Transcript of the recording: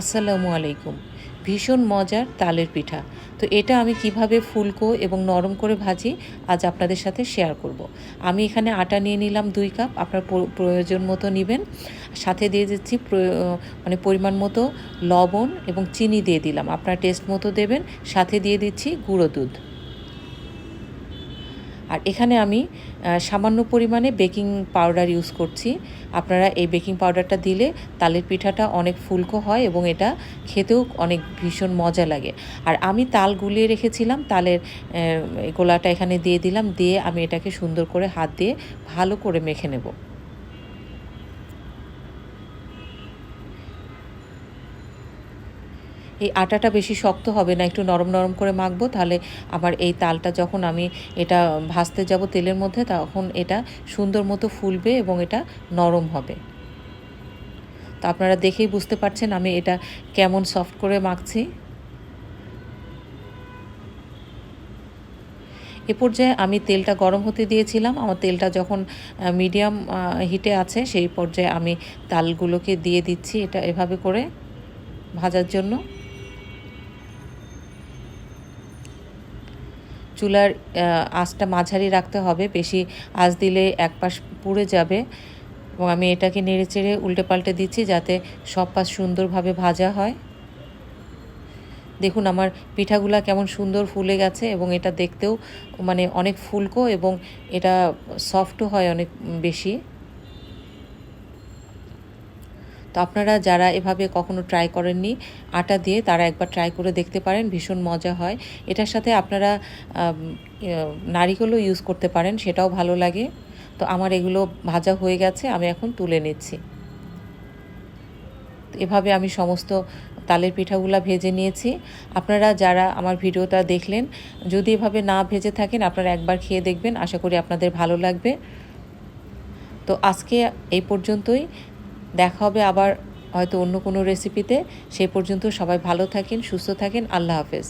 আসসালামু আলাইকুম। ভীষণ মজার তালের পিঠা। তো এটা আমি কীভাবে ফুলকো এবং নরম করে ভাজি, আজ আপনাদের সাথে শেয়ার করব। আমি এখানে আটা নিয়ে নিলাম দুই কাপ, আপনার প্রয়োজন মতো নেবেন। সাথে দিয়ে দিচ্ছি মানে পরিমাণ মতো লবণ এবং চিনি দিয়ে দিলাম। আপনার টেস্ট মতো দেবেন। সাথে দিয়ে দিচ্ছি গুঁড়ো দুধ। আর এখানে আমি সামান্য পরিমাণে বেকিং পাউডার ইউজ করছি। আপনারা এই বেকিং পাউডারটা দিলে তালের পিঠাটা অনেক ফুলকো হয় এবং এটা খেতেও অনেক ভীষণ মজা লাগে। আর আমি তাল গুলিয়ে রেখেছিলাম, তালের গোলাটা এখানে দিয়ে দিলাম, দিয়ে আমি এটাকে সুন্দর করে হাত দিয়ে ভালো করে মেখে নেব। এই আটাটা বেশি শক্ত হবে না, একটু নরম নরম করে মাখবো, তাহলে আমার এই তালটা যখন আমি এটা ভাজতে যাব তেলের মধ্যে, তখন এটা সুন্দর মতো ফুলবে এবং এটা নরম হবে। তো আপনারা দেখেই বুঝতে পারছেন আমি এটা কেমন সফট করে মাখছি। এ পর্যায়ে আমি তেলটা গরম হতে দিয়েছিলাম, আমার তেলটা যখন মিডিয়াম হিটে আছে, সেই পর্যায়ে আমি তালগুলোকে দিয়ে দিচ্ছি এটা এভাবে করে ভাজার জন্য। চুলার আঁচটা মাঝারি রাখতে হবে। বেশি আঁচ দিলে এক পাশ পুড়ে যাবে। এবং আমি এটাকে নেড়ে চেড়ে উল্টে পাল্টে দিচ্ছি যাতে সব পাশ সুন্দরভাবে ভাজা হয়। দেখুন আমার পিঠাগুলা কেমন সুন্দর ফুলে গেছে এবং এটা দেখতেও মানে অনেক ফুলকো এবং এটা সফটও হয় অনেক বেশি। তো আপনারা যারা এভাবে কখনো ট্রাই করেননি, আটা দিয়ে তারা একবার ট্রাই করে দেখতে পারেন, ভীষণ মজা হয়। এটার সাথে আপনারা নারিকেলও ইউজ করতে পারেন, সেটাও ভালো লাগে। তো আমার এগুলো ভাজা হয়ে গেছে, আমি এখন তুলে নিচ্ছি। এভাবে আমি সমস্ত তালের পিঠাগুলা ভেজে নিয়েছি। আপনারা যারা আমার ভিডিওটা দেখলেন, যদি এভাবে না ভেজে থাকেন, আপনারা একবার খেয়ে দেখবেন, আশা করি আপনাদের ভালো লাগবে। তো আজকে এই পর্যন্তই। দেখা হবে আবার হয়তো অন্য কোনো রেসিপিতে সেই পর্যন্ত সবাই ভালো থাকেন, সুস্থ থাকেন। আল্লাহ হাফেজ।